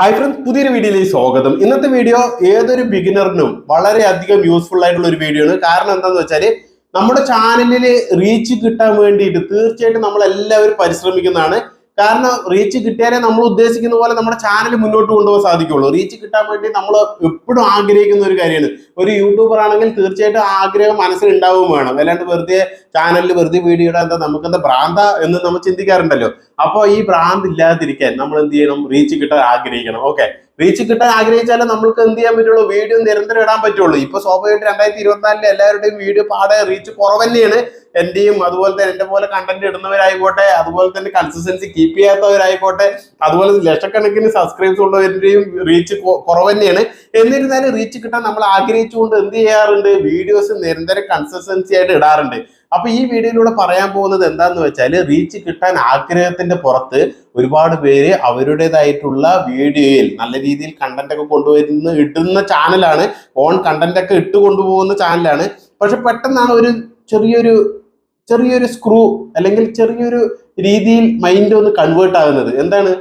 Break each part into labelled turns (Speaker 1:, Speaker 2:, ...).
Speaker 1: Hi friends പുതിയൊരു വീഡിയോയിലേക്ക് സ്വാഗതം. ഇന്നത്തെ വീഡിയോ ഏതൊരു ബിഗിനറിനും വളരെയധികം യൂസ്ഫുൾ ആയിട്ടുള്ള ഒരു വീഡിയോ ആണ്. കാരണം എന്താണെന്ന് വെച്ചാൽ നമ്മുടെ ചാനലിൽ റീച്ച് കിട്ടാൻ വേണ്ടിയിട്ട് തീർച്ചയായിട്ടും നമ്മൾ എല്ലാവരും പരിശ്രമിക്കുന്നതാണ്. കാരണം റീച്ച് കിട്ടിയാലേ നമ്മൾ ഉദ്ദേശിക്കുന്ന പോലെ നമ്മുടെ ചാനൽ മുന്നോട്ട് കൊണ്ടുപോകാൻ സാധിക്കുള്ളൂ. റീച്ച് കിട്ടാൻ വേണ്ടി നമ്മൾ എപ്പോഴും ആഗ്രഹിക്കുന്ന ഒരു കാര്യമാണ്. ഒരു യൂട്യൂബർ ആണെങ്കിൽ തീർച്ചയായിട്ടും ആഗ്രഹം മനസ്സിൽ ഉണ്ടാവുകയും വേണം. അല്ലാണ്ട് വെറുതെ ചാനലിൽ വെറുതെ വീഡിയോ ഇടാൻ എന്താ നമുക്ക് എന്താ ഭ്രാന്ത എന്ന് നമ്മൾ ചിന്തിക്കാറുണ്ടല്ലോ. അപ്പോൾ ഈ ഭ്രാന്ത് ഇല്ലാതിരിക്കാൻ നമ്മൾ എന്ത് ചെയ്യണം? റീച്ച് കിട്ടാൻ ആഗ്രഹിക്കണം. ഓക്കെ റീച്ച് കിട്ടാൻ ആഗ്രഹിച്ചാലേ നമ്മൾക്ക് എന്ത് ചെയ്യാൻ പറ്റുള്ളൂ? വീഡിയോ നിരന്തരം ഇടാൻ പറ്റുള്ളൂ. ഇപ്പൊ സ്വാഭാവികമായിട്ട് രണ്ടായിരത്തി ഇരുപത്തിനാലിലെ എല്ലാവരുടെയും വീഡിയോ പാടെ റീച്ച് കുറവല്ലേയാണ് എന്റെയും അതുപോലെ തന്നെ എന്റെ പോലെ കണ്ടന്റ് ഇടുന്നവരായിക്കോട്ടെ അതുപോലെ തന്നെ കൺസിസ്റ്റൻസി കീപ്പ് ചെയ്യാത്തവരായിക്കോട്ടെ അതുപോലെ ലക്ഷക്കണക്കിന് സബ്സ്ക്രൈബ്സ് ഉള്ളവരുടെയും റീച്ച് കുറവ് തന്നെയാണ് എന്നിരുന്നാലും റീച്ച് കിട്ടാൻ നമ്മൾ ആഗ്രഹിച്ചുകൊണ്ട് എന്ത് ചെയ്യാറുണ്ട്? വീഡിയോസ് നിരന്തരം കൺസിസ്റ്റൻസി ആയിട്ട് ഇടാറുണ്ട്. അപ്പൊ ഈ വീഡിയോയിലൂടെ പറയാൻ പോകുന്നത് എന്താന്ന് വെച്ചാൽ റീച്ച് കിട്ടാൻ ആഗ്രഹത്തിന്റെ പുറത്ത് ഒരുപാട് പേര് അവരുടേതായിട്ടുള്ള വീഡിയോയിൽ നല്ല രീതിയിൽ കണ്ടന്റ് ഒക്കെ കൊണ്ടുവരുന്ന ഇടുന്ന ചാനലാണ്. ഓൺ കണ്ടന്റ് ഒക്കെ ഇട്ട് കൊണ്ടുപോകുന്ന ചാനലാണ്. പക്ഷെ പെട്ടെന്നാണ് ഒരു ചെറിയൊരു ചെറിയൊരു സ്ക്രൂ അല്ലെങ്കിൽ ചെറിയൊരു രീതിയിൽ മൈൻഡ് ഒന്ന് കൺവേർട്ട് ആകുന്നത്. എന്താണ്?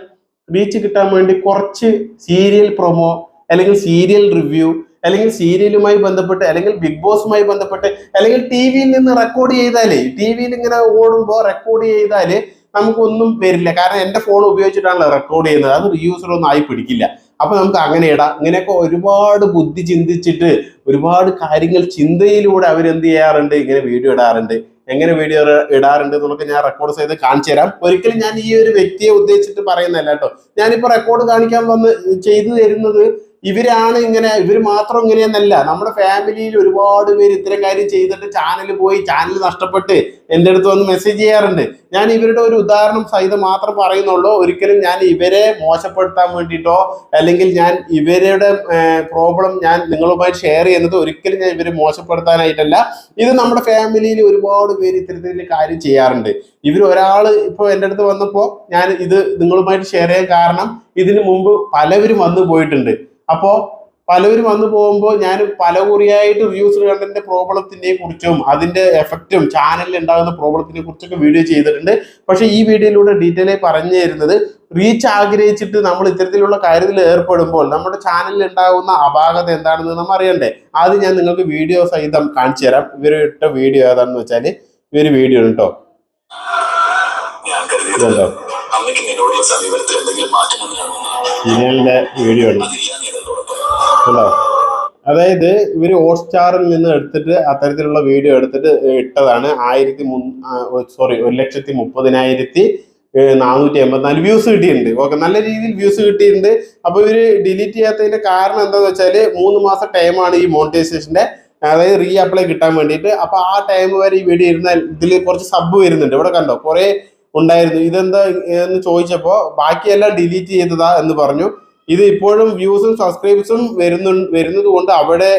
Speaker 1: റീച്ച് കിട്ടാൻ വേണ്ടി കുറച്ച് സീരിയൽ പ്രൊമോ അല്ലെങ്കിൽ സീരിയൽ റിവ്യൂ അല്ലെങ്കിൽ സീരിയലുമായി ബന്ധപ്പെട്ട് അല്ലെങ്കിൽ ബിഗ് ബോസുമായി ബന്ധപ്പെട്ട് അല്ലെങ്കിൽ ടി വിയിൽ നിന്ന് റെക്കോർഡ് ചെയ്താലേ ടി വിയിൽ ഇങ്ങനെ ഓടുമ്പോൾ റെക്കോർഡ് ചെയ്താൽ നമുക്കൊന്നും വരില്ല. കാരണം എന്റെ ഫോൺ ഉപയോഗിച്ചിട്ടാണല്ലോ റെക്കോർഡ് ചെയ്യുന്നത്. അത് റീയൂസറൊന്നും ആയി പിടിക്കില്ല. അപ്പൊ നമുക്ക് അങ്ങനെ ഇടാം. ഇങ്ങനെയൊക്കെ ഒരുപാട് ബുദ്ധി ചിന്തിച്ചിട്ട് ഒരുപാട് കാര്യങ്ങൾ ചിന്തയിലൂടെ അവരെന്ത് ചെയ്യാറുണ്ട്? ഇങ്ങനെ വീഡിയോ ഇടാറുണ്ട്. എങ്ങനെ വീഡിയോ ഇടാറുണ്ട് എന്നുള്ളത് ഞാൻ റെക്കോർഡ് ചെയ്ത് കാണിച്ചു തരാം. ഒരിക്കലും ഞാൻ ഈ ഒരു വ്യക്തിയെ ഉദ്ദേശിച്ചിട്ട് പറയുന്നല്ല കേട്ടോ. ഞാനിപ്പോ റെക്കോർഡ് കാണിക്കാൻ വന്ന് ചെയ്തു തരുന്നത് ഇവരാണ് ഇങ്ങനെ ഇവർ മാത്രം ഇങ്ങനെയെന്നല്ല. നമ്മുടെ ഫാമിലിയിൽ ഒരുപാട് പേര് ഇത്തരം കാര്യം ചെയ്തിട്ട് ചാനൽ പോയി ചാനൽ നഷ്ടപ്പെട്ട് എന്റെ അടുത്ത് വന്ന് മെസ്സേജ് ചെയ്യാറുണ്ട്. ഞാൻ ഇവരുടെ ഒരു ഉദാഹരണം സഹിതം മാത്രം പറയുന്നുള്ളൂ. ഒരിക്കലും ഞാൻ ഇവരെ മോശപ്പെടുത്താൻ വേണ്ടിയിട്ടോ അല്ലെങ്കിൽ ഞാൻ ഇവരുടെ പ്രോബ്ലം ഞാൻ നിങ്ങളുമായി ഷെയർ ചെയ്യുന്നത് ഒരിക്കലും ഞാൻ ഇവരെ മോശപ്പെടുത്താനായിട്ടല്ല. ഇത് നമ്മുടെ ഫാമിലിയിൽ ഒരുപാട് പേര് ഇത്തരത്തിൽ കാര്യം ചെയ്യാറുണ്ട്. ഇവർ ഒരാൾ ഇപ്പോൾ എന്റെ അടുത്ത് വന്നപ്പോൾ ഞാൻ ഇത് നിങ്ങളുമായിട്ട് ഷെയർ ചെയ്യാൻ കാരണം ഇതിനു മുമ്പ് പലവരും വന്നു പോയിട്ടുണ്ട്. അപ്പോ പലരും വന്നു പോകുമ്പോൾ ഞാൻ പല കുറിയായിട്ട് റിവ്യൂസ് കണ്ടതിന്റെ പ്രോബ്ലത്തിനെ കുറിച്ചും അതിന്റെ എഫക്റ്റും ചാനലിൽ ഉണ്ടാകുന്ന പ്രോബ്ലത്തിനെ കുറിച്ചൊക്കെ വീഡിയോ ചെയ്തിട്ടുണ്ട്. പക്ഷേ ഈ വീഡിയോയിലൂടെ ഡീറ്റെയിൽ ആയി പറഞ്ഞു തരുന്നത് റീച്ച് ആഗ്രഹിച്ചിട്ട് നമ്മൾ ഇത്തരത്തിലുള്ള കാര്യത്തിൽ ഏർപ്പെടുമ്പോൾ നമ്മുടെ ചാനലിൽ ഉണ്ടാകുന്ന അപാകത എന്താണെന്ന് നമ്മൾ അറിയണ്ടേ? ആദ്യം ഞാൻ നിങ്ങൾക്ക് വീഡിയോ സഹിതം കാണിച്ചു തരാം. ഇവരുടെ വീഡിയോ ഏതാണെന്ന് വെച്ചാൽ ഇവർ വീഡിയോ
Speaker 2: ഉണ്ടോ
Speaker 1: ഇതുണ്ടോ?
Speaker 2: അമ്മയ്ക്ക് നിന്നോടുള്ള സമീപനത്തിൽ എന്തെങ്കിലും മാറ്റം വന്നതാണെന്നാണ്
Speaker 1: വീഡിയോ
Speaker 2: എന്നോടൊപ്പം
Speaker 1: ഉണ്ടോ? അതായത് ഇവർ ഹോട്ട്സ്റ്റാറിൽ നിന്ന് എടുത്തിട്ട് അത്തരത്തിലുള്ള വീഡിയോ എടുത്തിട്ട് ഇട്ടതാണ്. ആയിരത്തി സോറി ഒരു ലക്ഷത്തി മുപ്പതിനായിരത്തി നാനൂറ്റി എൺപത്തിനാല് വ്യൂസ് കിട്ടിയിട്ടുണ്ട്. ഓക്കെ നല്ല രീതിയിൽ വ്യൂസ് കിട്ടിയിട്ടുണ്ട്. അപ്പോൾ ഇവർ ഡിലീറ്റ് ചെയ്യാത്തതിന്റെ കാരണം എന്താണെന്ന് വെച്ചാൽ മൂന്ന് മാസം ടൈമാണ് ഈ മോണിറ്റൈസേഷന്റെ അതായത് റീ അപ്ലൈ കിട്ടാൻ വേണ്ടിയിട്ട്. അപ്പോൾ ആ ടൈം വരെ ഈ വീഡിയോ ഇരുന്ന ഇതിൽ കുറച്ച് സബ് വരുന്നുണ്ട്. ഇവിടെ കണ്ടോ കുറേ ഉണ്ടായിരുന്നു. ഇതെന്താ എന്ന് ചോദിച്ചപ്പോൾ ബാക്കിയെല്ലാം ഡിലീറ്റ് ചെയ്തതാ എന്ന് പറഞ്ഞു. ഇത് ഇപ്പോഴും വ്യൂസും സബ്സ്ക്രൈബ്സും വരുന്നു വരുന്നത് കൊണ്ട് അവിടെ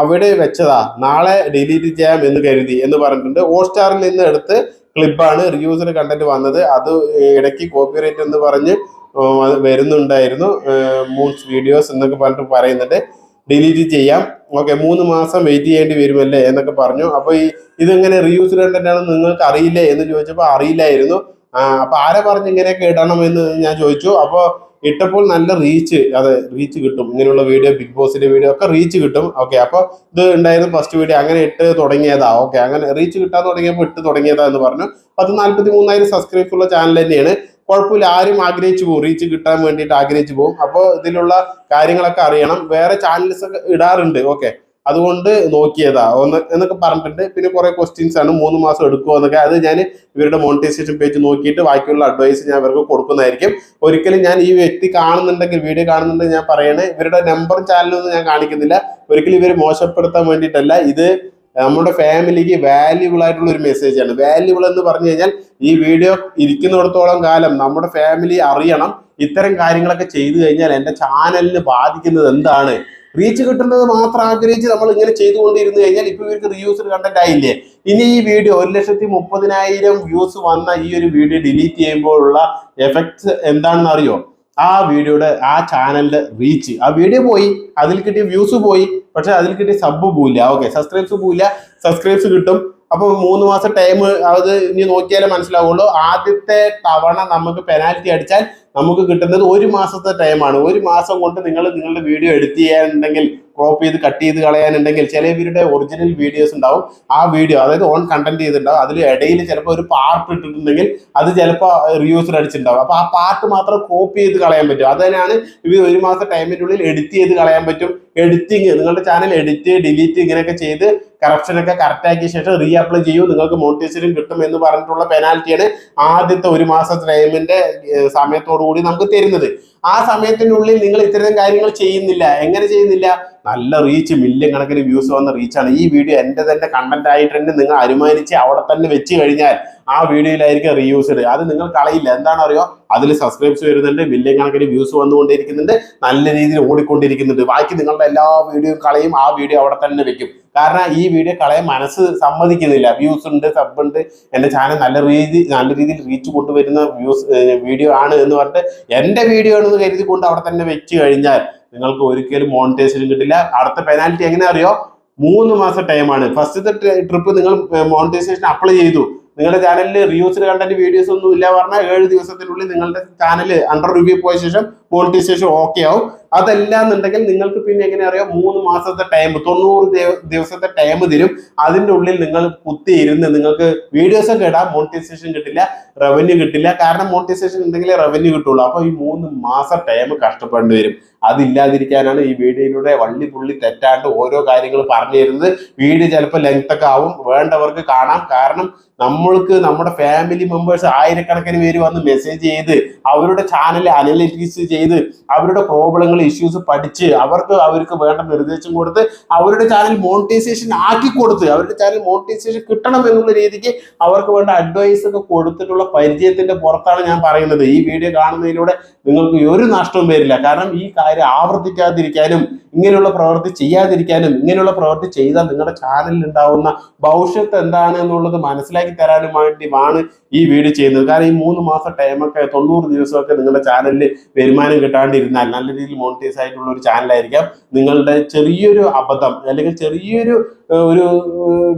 Speaker 1: അവിടെ വെച്ചതാ. നാളെ ഡിലീറ്റ് ചെയ്യാം എന്ന് കരുതി എന്ന് പറഞ്ഞിട്ടുണ്ട്. ഹോട്ട്സ്റ്റാറിൽ നിന്ന് എടുത്ത് ക്ലിപ്പാണ് റിവ്യൂസിന് കണ്ടന്റ് വന്നത്. അത് ഇടയ്ക്ക് കോപ്പിറൈറ്റ് എന്ന് പറഞ്ഞ് വരുന്നുണ്ടായിരുന്നു. മൂൺസ് വീഡിയോസ് എന്നൊക്കെ പറഞ്ഞിട്ട് പറയുന്നുണ്ട്. ഡിലീറ്റ് ചെയ്യാം. ഓക്കെ മൂന്ന് മാസം വെയിറ്റ് ചെയ്യേണ്ടി വരുമല്ലേ എന്നൊക്കെ പറഞ്ഞു. അപ്പോൾ ഈ ഇതെങ്ങനെ റിയൂസ് കണ്ടന്റ് ആണെന്ന് നിങ്ങൾക്ക് അറിയില്ലേ എന്ന് ചോദിച്ചപ്പോൾ അറിയില്ലായിരുന്നു. അപ്പോൾ അപ്പൊ ആരെ പറഞ്ഞ് ഇങ്ങനെയൊക്കെ ഇടണം എന്ന് ഞാൻ ചോദിച്ചു. അപ്പൊ ഇട്ടപ്പോൾ നല്ല റീച്ച് അതെ റീച്ച് കിട്ടും. ഇങ്ങനെയുള്ള വീഡിയോ ബിഗ് ബോസിന്റെ വീഡിയോ ഒക്കെ റീച്ച് കിട്ടും. ഓക്കെ അപ്പൊ ഇത് ഉണ്ടായിരുന്നു ഫസ്റ്റ് വീഡിയോ അങ്ങനെ ഇട്ട് തുടങ്ങിയതാ. ഓക്കെ അങ്ങനെ റീച്ച് കിട്ടാൻ തുടങ്ങിയപ്പോൾ ഇട്ട് തുടങ്ങിയതാ എന്ന് പറഞ്ഞു. പത്ത് നാല്പത്തി മൂന്നായിരം സബ്സ്ക്രൈബ് ഉള്ള ചാനൽ തന്നെയാണ്. കുഴപ്പമില്ല ആരും ആഗ്രഹിച്ചു പോകും. റീച്ച് കിട്ടാൻ വേണ്ടിയിട്ട് ആഗ്രഹിച്ചു പോകും. അപ്പോൾ ഇതിലുള്ള കാര്യങ്ങളൊക്കെ അറിയണം. വേറെ ചാനൽസ് ഒക്കെ ഇടാറുണ്ട്. ഓക്കെ അതുകൊണ്ട് നോക്കിയതാ. ഒന്ന് എന്നൊക്കെ പറഞ്ഞിട്ടുണ്ട്. പിന്നെ കുറെ ക്വസ്റ്റ്യൻസ് ആണ്. മൂന്ന് മാസം എടുക്കുമോ എന്നൊക്കെ. അത് ഞാൻ ഇവരുടെ മോണിറ്റൈസേഷൻ പേജ് നോക്കിയിട്ട് ബാക്കിയുള്ള അഡ്വൈസ് ഞാൻ ഇവർക്ക് കൊടുക്കുന്നതായിരിക്കും. ഒരിക്കലും ഞാൻ ഈ വ്യക്തി കാണുന്നുണ്ടെങ്കിൽ വീഡിയോ കാണുന്നുണ്ടെങ്കിൽ ഞാൻ പറയണേ ഇവരുടെ നമ്പറും ചാനലൊന്നും ഞാൻ കാണിക്കുന്നില്ല. ഒരിക്കലും ഇവർ മോശപ്പെടുത്താൻ വേണ്ടിയിട്ടല്ല. ഇത് നമ്മുടെ ഫാമിലിക്ക് വാല്യുബിൾ ആയിട്ടുള്ള ഒരു മെസ്സേജ് ആണ്. വാല്യുബിൾ എന്ന് പറഞ്ഞു കഴിഞ്ഞാൽ ഈ വീഡിയോ ഇരിക്കുന്നിടത്തോളം കാലം നമ്മുടെ ഫാമിലി അറിയണം. ഇത്തരം കാര്യങ്ങളൊക്കെ ചെയ്തു കഴിഞ്ഞാൽ എന്റെ ചാനലിന് ബാധിക്കുന്നത് എന്താണ്? റീച്ച് കിട്ടുന്നത് മാത്രം ആഗ്രഹിച്ച് നമ്മൾ ഇങ്ങനെ ചെയ്തുകൊണ്ടിരുന്നു കഴിഞ്ഞാൽ ഇപ്പൊ ഇവർക്ക് റിയൂസ് കണ്ടന്റ് ആയില്ലേ? ഇനി ഈ വീഡിയോ ഒരു ലക്ഷത്തി മുപ്പതിനായിരം വ്യൂസ് വന്ന ഈ ഒരു വീഡിയോ ഡിലീറ്റ് ചെയ്യുമ്പോഴുള്ള എഫക്ട്സ് എന്താണെന്ന് അറിയോ? ആ വീഡിയോയുടെ ആ ചാനലിന്റെ റീച്ച് ആ വീഡിയോ പോയി അതിൽ കിട്ടിയ വ്യൂസ് പോയി പക്ഷെ അതിൽ കിട്ടിയ സബ് പോയില്ല ഓക്കെ സബ്സ്ക്രൈബ്സ് പോയില്ല സബ്സ്ക്രൈബ്സ് കിട്ടും. അപ്പൊ മൂന്ന് മാസം ടൈം അത് ഇനി നോക്കിയാലേ മനസ്സിലാവുള്ളൂ. ആദ്യത്തെ തവണ നമുക്ക് പെനാൽറ്റി അടിച്ചാൽ നമുക്ക് കിട്ടുന്നത് ഒരു മാസത്തെ ടൈമാണ് ഒരു മാസം കൊണ്ട് നിങ്ങൾ നിങ്ങളുടെ വീഡിയോ എഡിറ്റ് ചെയ്യാനുണ്ടെങ്കിൽ ക്രോപ്പ് ചെയ്ത് കട്ട് ചെയ്ത് കളയാനുണ്ടെങ്കിൽ ചില ഇവരുടെ ഒറിജിനൽ വീഡിയോസ് ഉണ്ടാവും. ആ വീഡിയോ അതായത് ഓൺ കണ്ടന്റ് ചെയ്തിട്ടുണ്ടാവും. അതിൽ ഇടയിൽ ചിലപ്പോൾ ഒരു പാർട്ട് ഇട്ടിട്ടുണ്ടെങ്കിൽ അത് ചിലപ്പോൾ റിയൂസർ അടിച്ചിട്ടുണ്ടാവും. അപ്പോൾ ആ പാർട്ട് മാത്രം കോപ്പി ചെയ്ത് കളയാൻ പറ്റും. അതിനാണ് ഇവർ ഒരു മാസം ടൈമിനുള്ളിൽ എഡിറ്റ് ചെയ്ത് കളയാൻ പറ്റും. എഡിറ്റിങ് നിങ്ങളുടെ ചാനൽ എഡിറ്റ് ഡിലീറ്റ് ഇങ്ങനെയൊക്കെ ചെയ്ത് കറപ്ഷൻ ഒക്കെ കറക്റ്റ് ആക്കിയ ശേഷം റീ അപ്ലൈ ചെയ്യൂ. നിങ്ങൾക്ക് മോണിറ്റൈസേഷൻ കിട്ടും എന്ന് പറഞ്ഞിട്ടുള്ള പെനാൽറ്റിയാണ് ആദ്യത്തെ ഒരു മാസം ക്ലെയിമിന്റെ സമയത്തോടു കൂടി നമുക്ക് തരുന്നത്. ആ സമയത്തിനുള്ളിൽ നിങ്ങൾ ഇത്തരം കാര്യങ്ങൾ ചെയ്യുന്നില്ല. എങ്ങനെ ചെയ്യുന്നില്ല? നല്ല റീച്ച് മില്യൺ കണക്കിന് വ്യൂസ് വന്ന റീച്ചാണ് ഈ വീഡിയോ എന്റെ തന്നെ കണ്ടന്റ് ആയിട്ട് തന്നെ നിങ്ങൾ അനുമാനിച്ച് അവിടെ തന്നെ വെച്ച് കഴിഞ്ഞാൽ ആ വീഡിയോയിലായിരിക്കും റീയൂസ്ഡ് അത് നിങ്ങൾ കളയില്ല. എന്താണ് അറിയോ അതിൽ സബ്സ്ക്രൈബ്സ് വരുന്നുണ്ട് മില്യൺ കണക്കിന് വ്യൂസ് വന്നുകൊണ്ടിരിക്കുന്നുണ്ട് നല്ല രീതിയിൽ ഓടിക്കൊണ്ടിരിക്കുന്നുണ്ട്. ബാക്കി നിങ്ങളുടെ എല്ലാ വീഡിയോയും കളയും ആ വീഡിയോ അവിടെ തന്നെ വെക്കും. കാരണം ഈ വീഡിയോ കളയാൻ മനസ്സ് സമ്മതിക്കുന്നില്ല. വ്യൂസ് ഉണ്ട് സബ് ഉണ്ട്. എന്റെ ചാനൽ നല്ല രീതി നല്ല രീതിയിൽ റീച്ച് കൊണ്ടുവരുന്ന വ്യൂസ് വീഡിയോ ആണ് എന്ന് പറഞ്ഞിട്ട് എന്റെ വീഡിയോ ആണെന്ന് കരുതി കൊണ്ട് അവിടെ തന്നെ വെച്ച് കഴിഞ്ഞാൽ നിങ്ങൾക്ക് ഒരിക്കലും മോണിറ്റൈസേഷൻ കിട്ടില്ല. അടുത്ത പെനാൽറ്റി എങ്ങനെ അറിയോ മൂന്ന് മാസം ടൈമാണ് ഫസ്റ്റത്തെ ട്രിപ്പ് നിങ്ങൾ മോണിറ്റൈസേഷൻ അപ്ലൈ ചെയ്തു. നിങ്ങളുടെ ചാനലിൽ റിയൂസ്ഡ് കണ്ടന്റ് വീഡിയോസ് ഒന്നും ഇല്ല പറഞ്ഞാൽ ഏഴ് ദിവസത്തിനുള്ളിൽ നിങ്ങളുടെ ചാനൽ അണ്ടർ റിവ്യൂ പോയ ശേഷം മോണിറ്റൈസേഷൻ ഓക്കെ ആവും. അതല്ല എന്നുണ്ടെങ്കിൽ നിങ്ങൾക്ക് പിന്നെ എങ്ങനെ അറിയാം? മൂന്ന് മാസത്തെ ടൈം തൊണ്ണൂറ് ദിവ- ദിവസത്തെ ടൈം തരും. അതിന്റെ ഉള്ളിൽ നിങ്ങൾ കുത്തിയിരുന്ന് നിങ്ങൾക്ക് വീഡിയോസ് ഇടാം. മോണിറ്റൈസേഷൻ കിട്ടില്ല റവന്യൂ കിട്ടില്ല. കാരണം മോണിറ്റൈസേഷൻ ഉണ്ടെങ്കിലേ റവന്യൂ കിട്ടുള്ളൂ. അപ്പോൾ ഈ മൂന്ന് മാസം ടൈം കഷ്ടപ്പെടേണ്ടി വരും. അതില്ലാതിരിക്കാനാണ് ഈ വീഡിയോയിലൂടെ വള്ളി പുള്ളി തെറ്റാണ്ട് ഓരോ കാര്യങ്ങൾ പറഞ്ഞു തരുന്നത് വീഡിയോ ചിലപ്പോൾ ലെങ്ത് ഒക്കെ ആവും. വേണ്ടവർക്ക് കാണാം. കാരണം നമ്മൾക്ക് നമ്മുടെ ഫാമിലി മെമ്പേഴ്സ് ആയിരക്കണക്കിന് പേര് വന്ന് മെസ്സേജ് ചെയ്ത് അവരുടെ ചാനൽ അനലിറ്റിക്സ് ചെയ്ത് അവരുടെ പ്രോബ്ലങ്ങൾ ഇഷ്യൂസ് പഠിച്ച് അവർക്ക് അവർക്ക് വേണ്ട നിർദ്ദേശം കൊടുത്ത് അവരുടെ ചാനൽ മോണിറ്റൈസേഷൻ ആക്കി കൊടുത്ത് അവരുടെ ചാനൽ മോണിറ്റൈസേഷൻ കിട്ടണം എന്നുള്ള രീതിക്ക് അവർക്ക് വേണ്ട അഡ്വൈസ് ഒക്കെ കൊടുത്തിട്ടുള്ള പരിചയത്തിന്റെ പുറത്താണ് ഞാൻ പറയുന്നത്. ഈ വീഡിയോ കാണുന്നതിലൂടെ നിങ്ങൾക്ക് ഒരു നഷ്ടവും വരില്ല. കാരണം ഈ കാര്യം ആവർത്തിക്കാതിരിക്കാനും ഇങ്ങനെയുള്ള പ്രവൃത്തി ചെയ്യാതിരിക്കാനും ഇങ്ങനെയുള്ള പ്രവൃത്തി ചെയ്താൽ നിങ്ങളുടെ ചാനലിൽ ഉണ്ടാവുന്ന ഭവിഷ്യത്ത് എന്താണ് എന്നുള്ളത് മനസ്സിലാക്കി തരാനും വേണ്ടിയുമാണ് ഈ വീഡിയോ ചെയ്യുന്നത്. കാരണം ഈ മൂന്ന് മാസം ടൈമൊക്കെ തൊണ്ണൂറ് ദിവസമൊക്കെ നിങ്ങളുടെ ചാനലിൽ വരുമാനം കിട്ടാണ്ടിരുന്നാൽ നല്ല രീതിയിൽ മോണിറ്റൈസ് ആയിട്ടുള്ള ഒരു ചാനലായിരിക്കാം നിങ്ങളുടെ ചെറിയൊരു അബദ്ധം അല്ലെങ്കിൽ ചെറിയൊരു ഒരു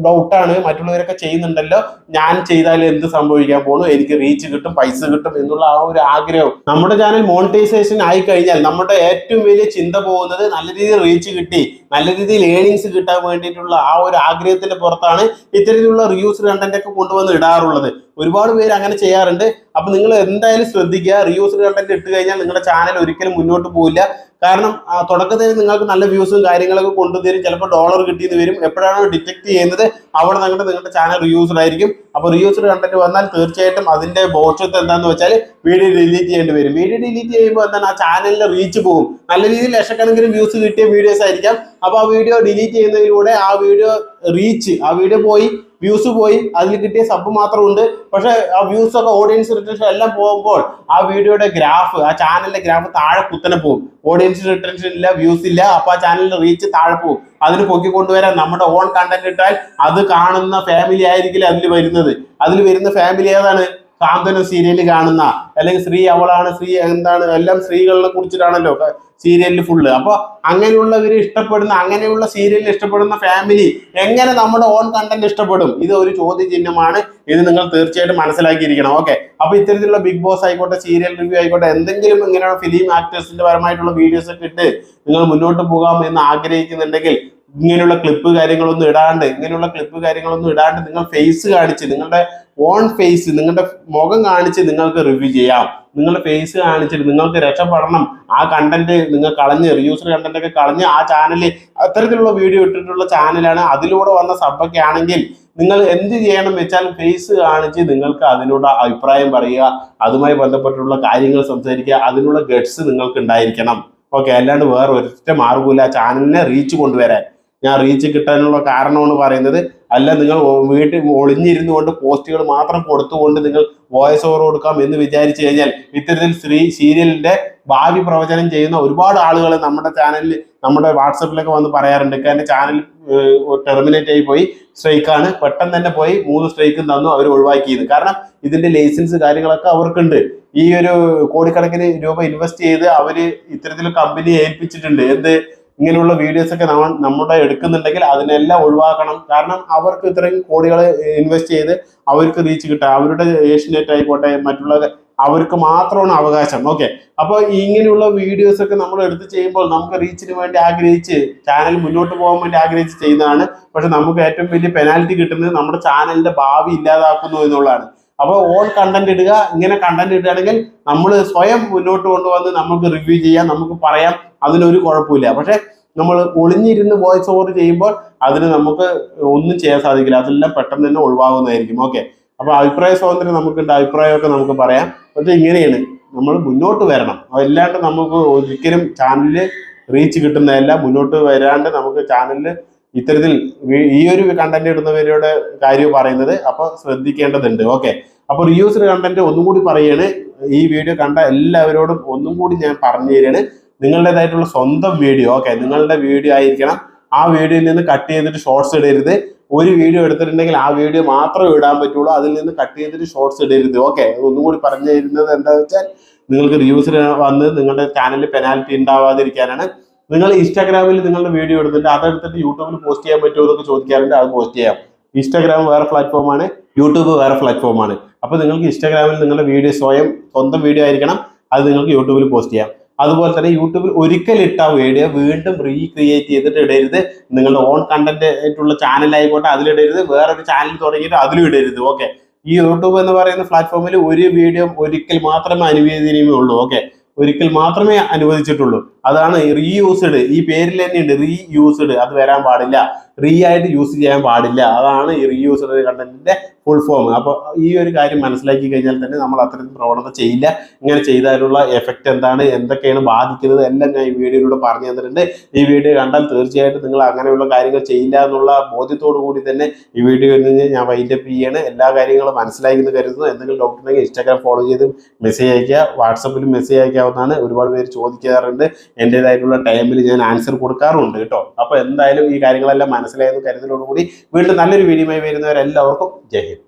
Speaker 1: ഡൗട്ടാണ് മറ്റുള്ളവരൊക്കെ ചെയ്യുന്നുണ്ടല്ലോ. ഞാൻ ചെയ്താൽ എന്ത് സംഭവിക്കാൻ പോണു? എനിക്ക് റീച്ച് കിട്ടും പൈസ കിട്ടും എന്നുള്ള ആ ഒരു ആഗ്രഹം നമ്മുടെ ചാനൽ മോണിറ്റൈസേഷൻ ആയി കഴിഞ്ഞാൽ നമ്മുടെ ഏറ്റവും വലിയ ചിന്ത പോകുന്നത് നല്ല രീതിയിൽ റീച്ച് കിട്ടി നല്ല രീതിയിൽ ഏണിങ്സ് കിട്ടാൻ വേണ്ടിയിട്ടുള്ള ആ ഒരു ആഗ്രഹത്തിന്റെ പുറത്താണ് ഇത്തരത്തിലുള്ള റിയൂസ് കണ്ടന്റ് ഒക്കെ കൊണ്ടുവന്ന് ഇടാറുള്ളത്. ഒരുപാട് പേര് അങ്ങനെ ചെയ്യാറുണ്ട്. അപ്പൊ നിങ്ങൾ എന്തായാലും ശ്രദ്ധിക്കുക. റിയൂസ് കണ്ടന്റ് ഇട്ട് കഴിഞ്ഞാൽ നിങ്ങളുടെ ചാനൽ ഒരിക്കലും മുന്നോട്ട് പോവില്ല. കാരണം തുടക്കത്തിൽ നിങ്ങൾക്ക് നല്ല വ്യൂസും കാര്യങ്ങളൊക്കെ കൊണ്ടുതരും. ചിലപ്പോൾ ഡോളർ കിട്ടിയെന്ന് വരും. എപ്പോഴാണോ ഡിറ്റക്ട് ചെയ്യുന്നത് അവിടെ നിങ്ങളുടെ നിങ്ങളുടെ ചാനൽ റിയൂസ്ഡ് ആയിരിക്കും. അപ്പോൾ റീയൂസ്ഡ് കണ്ടന്റ് വന്നാൽ തീർച്ചയായിട്ടും അതിന്റെ ബോക്ഷത്ത് എന്താന്ന് വെച്ചാൽ വീഡിയോ ഡിലീറ്റ് ചെയ്യേണ്ടി വരും. വീഡിയോ ഡിലീറ്റ് ചെയ്യുമ്പോൾ എന്താണ്? ആ ചാനലിന്റെ റീച്ച് പോകും. നല്ല രീതിയിൽ ലക്ഷക്കണക്കിന് വ്യൂസ് കിട്ടിയ വീഡിയോസ് ആയിരിക്കാം. അപ്പോൾ ആ വീഡിയോ ഡിലീറ്റ് ചെയ്യുന്നതിലൂടെ ആ വീഡിയോ റീച്ച് ആ വീഡിയോ പോയി വ്യൂസ് പോയി അതിൽ കിട്ടിയ സബ് മാത്രമുണ്ട്. പക്ഷെ ആ വ്യൂസ് ഒക്കെ ഓഡിയൻസ് റിട്ടൻഷൻ എല്ലാം പോകുമ്പോൾ ആ വീഡിയോയുടെ ഗ്രാഫ് ആ ചാനലിന്റെ ഗ്രാഫ് താഴെ കുത്തനെ പോകും. ഓഡിയൻസ് റിട്ടൻഷൻ ഇല്ല വ്യൂസ് ഇല്ല അപ്പൊ ആ ചാനലിന്റെ റീച്ച് താഴെ പോകും. അതിന് പൊക്കി കൊണ്ടുവരാൻ നമ്മുടെ ഓൺ കണ്ടന്റ് ഇട്ടാൽ അത് കാണുന്ന ഫാമിലി ആയിരിക്കില്ല അതിൽ വരുന്നത്? അതിൽ വരുന്ന ഫാമിലി ഏതാണ്? കാന്തന സീരിയലിൽ കാണുന്ന. അല്ലെങ്കിൽ സ്ത്രീ അവളാണ് സ്ത്രീ എന്താണ് എല്ലാം സ്ത്രീകളെ കുറിച്ചിട്ടാണല്ലോ സീരിയലിൽ ഫുള്ള് അപ്പൊ അങ്ങനെയുള്ളവർ ഇഷ്ടപ്പെടുന്ന അങ്ങനെയുള്ള സീരിയലിൽ ഇഷ്ടപ്പെടുന്ന ഫാമിലി എങ്ങനെ നമ്മുടെ ഓൺ കണ്ടന്റ് ഇഷ്ടപ്പെടും? ഇത് ഒരു ചോദ്യചിഹ്നമാണ്. ഇത് നിങ്ങൾ തീർച്ചയായിട്ടും മനസ്സിലാക്കിയിരിക്കണം. ഓക്കെ. അപ്പൊ ഇത്തരത്തിലുള്ള ബിഗ് ബോസ് ആയിക്കോട്ടെ സീരിയൽ റിവ്യൂ ആയിക്കോട്ടെ എന്തെങ്കിലും ഇങ്ങനെയുള്ള ഫിലിം ആക്ടേഴ്സിന്റെ പരമായിട്ടുള്ള വീഡിയോസ് ഒക്കെ ഇട്ട് നിങ്ങൾ മുന്നോട്ട് പോകാം എന്ന് ആഗ്രഹിക്കുന്നുണ്ടെങ്കിൽ ഇങ്ങനെയുള്ള ക്ലിപ്പ് കാര്യങ്ങളൊന്നും ഇടാണ്ട് ഇങ്ങനെയുള്ള ക്ലിപ്പ് കാര്യങ്ങളൊന്നും ഇടാണ്ട് നിങ്ങൾ ഫേസ് കാണിച്ച് നിങ്ങളുടെ ഓൺ ഫേസ് നിങ്ങളുടെ മുഖം കാണിച്ച് നിങ്ങൾക്ക് റിവ്യൂ ചെയ്യാം. നിങ്ങളുടെ ഫേസ് കാണിച്ചിട്ട് നിങ്ങൾക്ക് രക്ഷപ്പെടണം. ആ കണ്ടന്റ് നിങ്ങൾ കളഞ്ഞ് റിയൂസർ കണ്ടന്റ് ഒക്കെ കളഞ്ഞ് ആ ചാനലിൽ അത്തരത്തിലുള്ള വീഡിയോ ഇട്ടിട്ടുള്ള ചാനലാണ് അതിലൂടെ വന്ന സബ്ബൊക്കെ ആണെങ്കിൽ നിങ്ങൾ എന്ത് ചെയ്യണം വെച്ചാൽ ഫേസ് കാണിച്ച് നിങ്ങൾക്ക് അതിനോട് അഭിപ്രായം പറയുക അതുമായി ബന്ധപ്പെട്ടുള്ള കാര്യങ്ങൾ സംസാരിക്കുക അതിനുള്ള ഗഡ്സ് നിങ്ങൾക്ക് ഉണ്ടായിരിക്കണം. ഓക്കെ അല്ലാണ്ട് വേറെ ഒരൊറ്റ മാർഗമില്ല ചാനലിനെ റീച്ച് കൊണ്ടുവരാൻ. ഞാൻ റീച്ച് കിട്ടാനുള്ള കാരണമെന്ന് പറയുന്നത്. അല്ല നിങ്ങൾ വീട്ടിൽ ഒളിഞ്ഞിരുന്നു കൊണ്ട് പോസ്റ്റുകൾ മാത്രം കൊടുത്തുകൊണ്ട് നിങ്ങൾ വോയിസ് ഓവർ കൊടുക്കാം എന്ന് വിചാരിച്ചു കഴിഞ്ഞാൽ ഇത്തരത്തിൽ ശ്രീ സീരിയലിന്റെ ഭാവി പ്രവചനം ചെയ്യുന്ന ഒരുപാട് ആളുകൾ നമ്മുടെ ചാനലിൽ നമ്മുടെ വാട്സപ്പിലൊക്കെ വന്ന് പറയാറുണ്ട്. എന്റെ ചാനൽ ടെർമിനേറ്റ് ആയി പോയി. സ്ട്രൈക്കാണ് പെട്ടെന്ന് തന്നെ പോയി മൂന്ന് സ്ട്രൈക്കും തന്നു അവർ ഒഴിവാക്കിയത്. കാരണം ഇതിന്റെ ലൈസൻസ് കാര്യങ്ങളൊക്കെ അവർക്കുണ്ട്. ഈ ഒരു കോടിക്കണക്കിന് രൂപ ഇൻവെസ്റ്റ് ചെയ്ത് അവർ ഇത്തരത്തിൽ കമ്പനി ഏൽപ്പിച്ചിട്ടുണ്ട്. എന്ത്? ഇങ്ങനെയുള്ള വീഡിയോസ് ഒക്കെ നമ്മൾ നമ്മുടെ എടുക്കുന്നുണ്ടെങ്കിൽ അതിനെല്ലാം ഒഴിവാക്കണം. കാരണം അവർക്ക് ഇത്രയും കോടികൾ ഇൻവെസ്റ്റ് ചെയ്ത് അവർക്ക് റീച്ച് കിട്ടുക അവരുടെ ഏഷ്യനെറ്റ് ആയിക്കോട്ടെ മറ്റുള്ള അവർക്ക് മാത്രമാണ് അവകാശം. ഓക്കെ അപ്പോൾ ഇങ്ങനെയുള്ള വീഡിയോസ് ഒക്കെ നമ്മൾ എടുത്ത് ചെയ്യുമ്പോൾ നമുക്ക് റീച്ചിന് വേണ്ടി ആഗ്രഹിച്ച് ചാനൽ മുന്നോട്ട് പോകാൻ വേണ്ടി ആഗ്രഹിച്ച് ചെയ്യുന്നതാണ്. പക്ഷെ നമുക്ക് ഏറ്റവും വലിയ പെനാൽറ്റി കിട്ടുന്നത് നമ്മുടെ ചാനലിന്റെ ഭാവി ഇല്ലാതാക്കുന്നു എന്നുള്ളതാണ്. അപ്പോൾ ഓൾ കണ്ടന്റ് ഇടുക ഇങ്ങനെ കണ്ടന്റ് ഇടുകയാണെങ്കിൽ നമ്മൾ സ്വയം മുന്നോട്ട് കൊണ്ടുവന്ന് നമുക്ക് റിവ്യൂ ചെയ്യാം നമുക്ക് പറയാം അതിനൊരു കുഴപ്പമില്ല. പക്ഷേ നമ്മൾ ഒളിഞ്ഞിരുന്ന് വോയിസ് ഓവർ ചെയ്യുമ്പോൾ അതിന് നമുക്ക് ഒന്നും ചെയ്യാൻ സാധിക്കില്ല. അതെല്ലാം പെട്ടെന്ന് തന്നെ ഒഴിവാകുന്നതായിരിക്കും. ഓക്കെ അപ്പൊ അഭിപ്രായ സ്വാതന്ത്ര്യം നമുക്കുണ്ട്. അഭിപ്രായമൊക്കെ നമുക്ക് പറയാം. പക്ഷേ ഇങ്ങനെയാണ്. നമ്മൾ മുന്നോട്ട് വരണം. അതല്ലാണ്ട് നമുക്ക് ഒരിക്കലും ചാനലിൽ റീച്ച് കിട്ടുന്നതല്ല. മുന്നോട്ട് വരാണ്ട് നമുക്ക് ചാനലിൽ ഇത്തരത്തിൽ ഈ ഒരു കണ്ടന്റ് ഇടുന്നവരുടെ കാര്യം പറയുന്നത് അപ്പൊ ശ്രദ്ധിക്കേണ്ടതുണ്ട്. ഓക്കെ അപ്പൊ റിയൂസ്ഡ് കണ്ടന്റ് ഒന്നും കൂടി പറയാണ്. ഈ വീഡിയോ കണ്ട എല്ലാവരോടും ഒന്നും കൂടി ഞാൻ പറഞ്ഞു തരികയാണ്. നിങ്ങളുടേതായിട്ടുള്ള സ്വന്തം വീഡിയോ ഓക്കെ നിങ്ങളുടെ വീഡിയോ ആയിരിക്കണം. ആ വീഡിയോയിൽ നിന്ന് കട്ട് ചെയ്തിട്ട് ഷോർട്സ് ഇടരുത്. ഒരു വീഡിയോ എടുത്തിട്ടുണ്ടെങ്കിൽ ആ വീഡിയോ മാത്രമേ ഇടാൻ പറ്റുള്ളൂ. അതിൽ നിന്ന് കട്ട് ചെയ്തിട്ട് ഷോർട്സ് ഇടരുത്. ഓക്കെ ഒന്നും കൂടി പറഞ്ഞു തരുന്നത് എന്താ വെച്ചാൽ നിങ്ങൾക്ക് റിയൂസിന് വന്ന് നിങ്ങളുടെ ചാനലിൽ പെനാൽറ്റി ഉണ്ടാവാതിരിക്കാനാണ്. നിങ്ങൾ ഇൻസ്റ്റാഗ്രാമിൽ നിങ്ങളുടെ വീഡിയോ എടുത്തിട്ട് അതെടുത്തിട്ട് യൂട്യൂബിൽ പോസ്റ്റ് ചെയ്യാൻ പറ്റുമോ എന്നൊക്കെ ചോദിക്കാറുണ്ട് അത് പോസ്റ്റ് ചെയ്യാം. ഇൻസ്റ്റാഗ്രാം വേറെ പ്ലാറ്റ്ഫോമാണ് യൂട്യൂബ് വേറെ പ്ലാറ്റ്ഫോമാണ് അപ്പോൾ നിങ്ങൾക്ക് ഇൻസ്റ്റാഗ്രാമിൽ നിങ്ങളുടെ വീഡിയോ സ്വയം സ്വന്തം വീഡിയോ ആയിരിക്കണം അത് നിങ്ങൾക്ക് യൂട്യൂബിൽ പോസ്റ്റ് ചെയ്യാം. അതുപോലെ തന്നെ യൂട്യൂബിൽ ഒരിക്കൽ ഇട്ട വീഡിയോ വീണ്ടും റീക്രിയേറ്റ് ചെയ്തിട്ട് ഇടരുത്. നിങ്ങളുടെ ഓൺ കണ്ടന്റ് ആയിട്ടുള്ള ചാനൽ ആയിക്കോട്ടെ അതിലിടരുത്. വേറൊരു ചാനൽ തുടങ്ങിയിട്ട് അതിലും ഇടരുത് ഓക്കെ ഈ യൂട്യൂബ് എന്ന് പറയുന്ന പ്ലാറ്റ്ഫോമിൽ ഒരു വീഡിയോ ഒരിക്കൽ മാത്രമേ അനുവദനീയമേ ഉള്ളൂ ഓക്കെ ഒരിക്കൽ മാത്രമേ അനുവദിച്ചിട്ടുള്ളൂ. അതാണ് റീയൂസ്ഡ് ഈ പേരിൽ തന്നെയുണ്ട് റീയൂസ്ഡ് അത് വരാൻ പാടില്ല. റീ ആയിട്ട് യൂസ് ചെയ്യാൻ പാടില്ല. അതാണ് ഈ റീയൂസ്ഡ് കണ്ടന്റിന്റെ ഫുൾ ഫോം അപ്പോൾ ഈ ഒരു കാര്യം മനസ്സിലാക്കി കഴിഞ്ഞാൽ തന്നെ നമ്മൾ അത്തരം പ്രവണത ചെയ്യില്ല. ഇങ്ങനെ ചെയ്താലുള്ള എഫക്റ്റ് എന്താണ്? എന്തൊക്കെയാണ് ബാധിക്കുന്നത്? എല്ലാം ഞാൻ ഈ വീഡിയോയിലൂടെ പറഞ്ഞു തന്നിട്ടുണ്ട്. ഈ വീഡിയോ കണ്ടാൽ തീർച്ചയായിട്ടും നിങ്ങൾ അങ്ങനെയുള്ള കാര്യങ്ങൾ ചെയ്യില്ല എന്നുള്ള ബോധ്യത്തോടു കൂടി തന്നെ ഈ വീഡിയോയിൽ നിന്ന് ഞാൻ വൈൻഡപ്പ് ചെയ്യാണ്. എല്ലാ കാര്യങ്ങളും മനസ്സിലായി എന്ന് കരുതുന്നു. എന്തെങ്കിലും ഉണ്ടെങ്കിൽ ഇൻസ്റ്റാഗ്രാം ഫോളോ ചെയ്ത് മെസ്സേജ് അയക്കുക വാട്സപ്പിൽ മെസ്സേജ് അയക്കാവുന്നതാണ് ഒരുപാട് പേര് ചോദിക്കാറുണ്ട്. എന്റെതായിട്ടുള്ള ടൈമിൽ ഞാൻ ആൻസർ കൊടുക്കാറുണ്ട് കേട്ടോ. അപ്പോൾ എന്തായാലും ഈ കാര്യങ്ങളെല്ലാം മനസ്സിലായെന്ന് കരുതലോടുകൂടി വീണ്ടും നല്ലൊരു വീഡിയോയുമായി വരുന്നവരെല്ലാവർക്കും ജയ് ഹിന്ദ്.